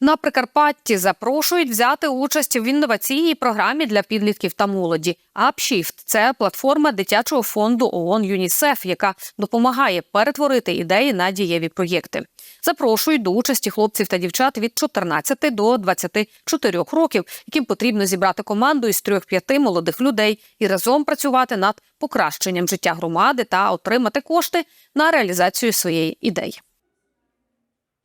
На Прикарпатті запрошують взяти участь в інноваційній програмі для підлітків та молоді. Upshift – це платформа дитячого фонду ООН ЮНІСЕФ, яка допомагає перетворити ідеї на дієві проєкти. Запрошують до участі хлопців та дівчат від 14 до 24 років, яким потрібно зібрати команду із 3-5 молодих людей і разом працювати над покращенням життя громади та отримати кошти на реалізацію своєї ідеї.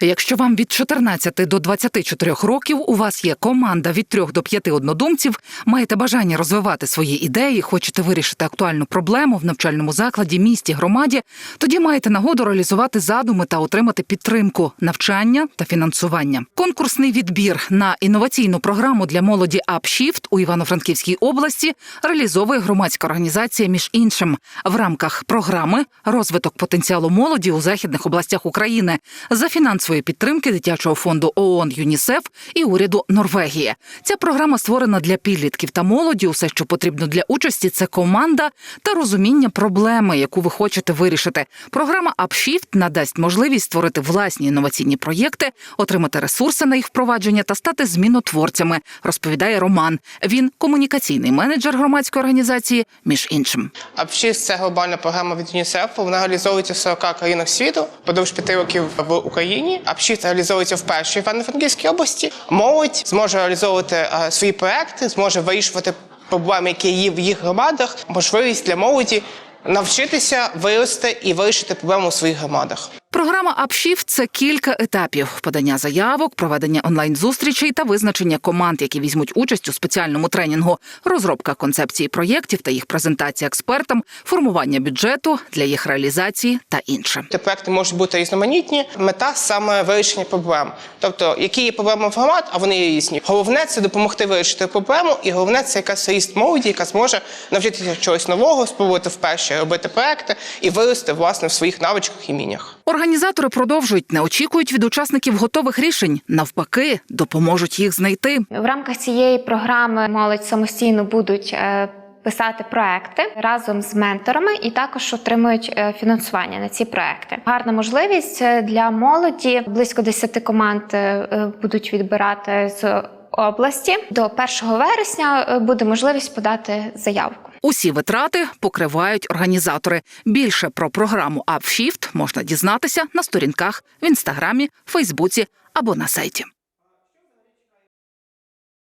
Якщо вам від 14 до 24 років у вас є команда від 3 до 5 однодумців, маєте бажання розвивати свої ідеї, хочете вирішити актуальну проблему в навчальному закладі, місті, громаді, тоді маєте нагоду реалізувати задуми та отримати підтримку, навчання та фінансування. Конкурсний відбір на інноваційну програму для молоді Upshift у Івано-Франківській області реалізовує громадська організація. Між іншим в рамках програми розвиток потенціалу молоді у західних областях України за фінансової підтримки дитячого фонду ООН ЮНІСЕФ і уряду Норвегії. Ця програма створена для підлітків та молоді. Усе, що потрібно для участі, це команда та розуміння проблеми, яку ви хочете вирішити. Програма Upshift надасть можливість створити власні інноваційні проєкти, отримати ресурси на їх впровадження та стати змінотворцями. Розповідає Роман. Він комунікаційний менеджер громадської організації, між іншим. Апшіс це глобальна програма від ЮНІСЕФ. Вона реалізовується в 40 країнах світу подовж п'яти років в Україні. Апшіс реалізовується вперше в Івано-Франківській області. Молодь зможе реалізовувати е, свої проекти, зможе вирішувати проблеми, які є в їх громадах. Можливість для молоді навчитися вирости і вирішити проблему у своїх громадах. Програма Upshift – це кілька етапів: подання заявок, проведення онлайн-зустрічей та визначення команд, які візьмуть участь у спеціальному тренінгу, розробка концепції проєктів та їх презентація експертам, формування бюджету для їх реалізації та інше. Ті проекти можуть бути різноманітні. Мета саме вирішення проблем. Тобто, які є проблеми в громад, а вони є різні. Головне це допомогти вирішити проблему, і головне це якась ріст молоді, яка зможе навчитися чогось нового, спробувати вперше робити проекти і вирости власне в своїх навичках і мінях. Організатори продовжують, не очікують від учасників готових рішень. Навпаки, допоможуть їх знайти. В рамках цієї програми молодь самостійно будуть е, писати проекти разом з менторами і також отримують е, фінансування на ці проекти. Гарна можливість е, для молоді. Близько 10 команд будуть відбирати з області. До 1 вересня е, буде можливість подати заявку. Усі витрати покривають організатори. Більше про програму Upshift можна дізнатися на сторінках в інстаграмі, Фейсбуці або на сайті.